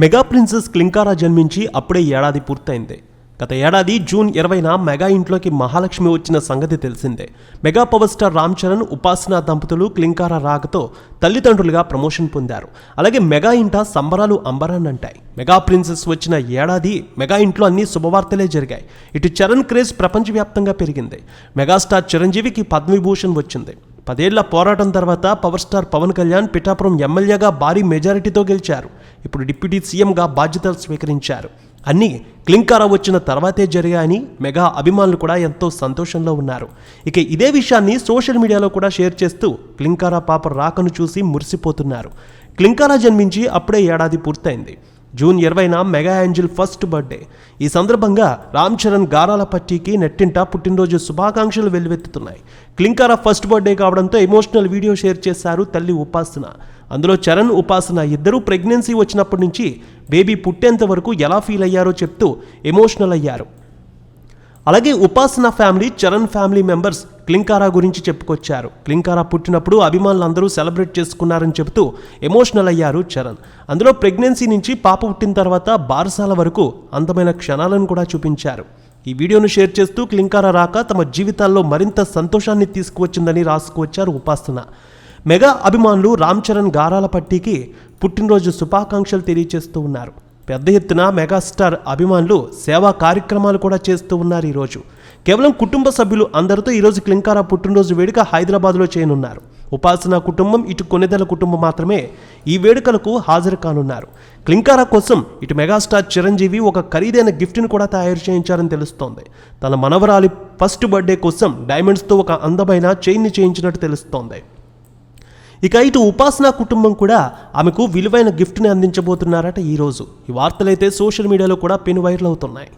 Mega princess Klin Kaara జన్మించి అప్పుడే ఏడాది పూర్తయింది. గత ఏడాది జూన్ ఇరవైన మెగా ఇంట్లోకి మహాలక్ష్మి వచ్చిన సంగతి తెలిసిందే. Mega power star Ram Charan Upasana దంపతులు క్లింకారా రాకతో తల్లిదండ్రులుగా ప్రమోషన్ పొందారు. అలాగే మెగా ఇంట సంబరాలు అంబరాన్నంటాయి. మెగా ప్రిన్సెస్ వచ్చిన ఏడాది మెగా ఇంట్లో అన్ని శుభవార్తలే జరిగాయి. ఇటు చరణ్ క్రేజ్ ప్రపంచవ్యాప్తంగా పెరిగింది. మెగాస్టార్ చిరంజీవికి పద్మవిభూషణ్ వచ్చింది. పదేళ్ళ పోరాటం తర్వాత పవర్ స్టార్ పవన్ కళ్యాణ్ పిఠాపురం ఎమ్మెల్యేగా భారీ మెజారిటీతో గెలిచారు. ఇప్పుడు డిప్యూటీ సీఎంగా బాధ్యతలు స్వీకరించారు. అన్నీ క్లింకారా వచ్చిన తర్వాతే జరిగాయని మెగా అభిమానులు కూడా ఎంతో సంతోషంలో ఉన్నారు. ఇక ఇదే విషయాన్ని సోషల్ మీడియాలో కూడా షేర్ చేస్తూ క్లింకారా పాప రాకను చూసి మురిసిపోతున్నారు. క్లింకారా జన్మించి అప్పుడే ఏడాది పూర్తయింది. జూన్ ఇరవైన మెగా యాంజిల్ ఫస్ట్ బర్త్డే. ఈ సందర్భంగా రామ్ చరణ్ గారాల పట్టీకి నెట్టింట పుట్టినరోజు శుభాకాంక్షలు వెల్లువెత్తుతున్నాయి. క్లింకార ఫస్ట్ బర్త్డే కావడంతో ఎమోషనల్ వీడియో షేర్ చేశారు తల్లి ఉపాసన. అందులో చరణ్ ఉపాసన ఇద్దరూ ప్రెగ్నెన్సీ వచ్చినప్పటి నుంచి బేబీ పుట్టేంత వరకు ఎలా ఫీల్ అయ్యారో చెప్తూ ఎమోషనల్ అయ్యారు. అలాగే Upasana family Charan family members Klinkaara గురించి చెప్పుకొచ్చారు. క్లింకారా పుట్టినప్పుడు అభిమానులు అందరూ సెలబ్రేట్ చేసుకున్నారని చెబుతూ ఎమోషనల్ అయ్యారు చరణ్. అందులో ప్రెగ్నెన్సీ నుంచి పాప పుట్టిన తర్వాత బారసాల వరకు అందమైన క్షణాలను కూడా చూపించారు. ఈ వీడియోను షేర్ చేస్తూ క్లింకారా రాక తమ జీవితాల్లో మరింత సంతోషాన్ని తీసుకువచ్చిందని రాసుకువచ్చారు ఉపాసన. మెగా అభిమానులు రామ్ చరణ్ గారాల పట్టీకి పుట్టినరోజు శుభాకాంక్షలు తెలియజేస్తూ ఉన్నారు. పెద్ద ఎత్తున మెగాస్టార్ అభిమానులు సేవా కార్యక్రమాలు కూడా చేస్తూ ఉన్నారు ఈరోజు. కేవలం కుటుంబ సభ్యులు అందరితో ఈరోజు క్లింకారా పుట్టినరోజు వేడుక హైదరాబాద్లో చేయనున్నారు. ఉపాసన కుటుంబం ఇటు కొనెదల కుటుంబం మాత్రమే ఈ వేడుకలకు హాజరు కానున్నారు. క్లింకారా కోసం ఇటు మెగాస్టార్ చిరంజీవి ఒక ఖరీదైన గిఫ్ట్ను కూడా తయారు చేయించారని తెలుస్తోంది. తన మనవరాలి ఫస్ట్ బర్త్డే కోసం డైమండ్స్తో ఒక అందమైన చైన్ని చేయించినట్టు తెలుస్తోంది. ఇక ఇటు ఉపాసన కుటుంబం కూడా ఆమెకు విలువైన గిఫ్ట్ని అందించబోతున్నారట ఈరోజు ఈ వార్తలైతే సోషల్ మీడియాలో కూడా పెను వైరల్ అవుతున్నాయి.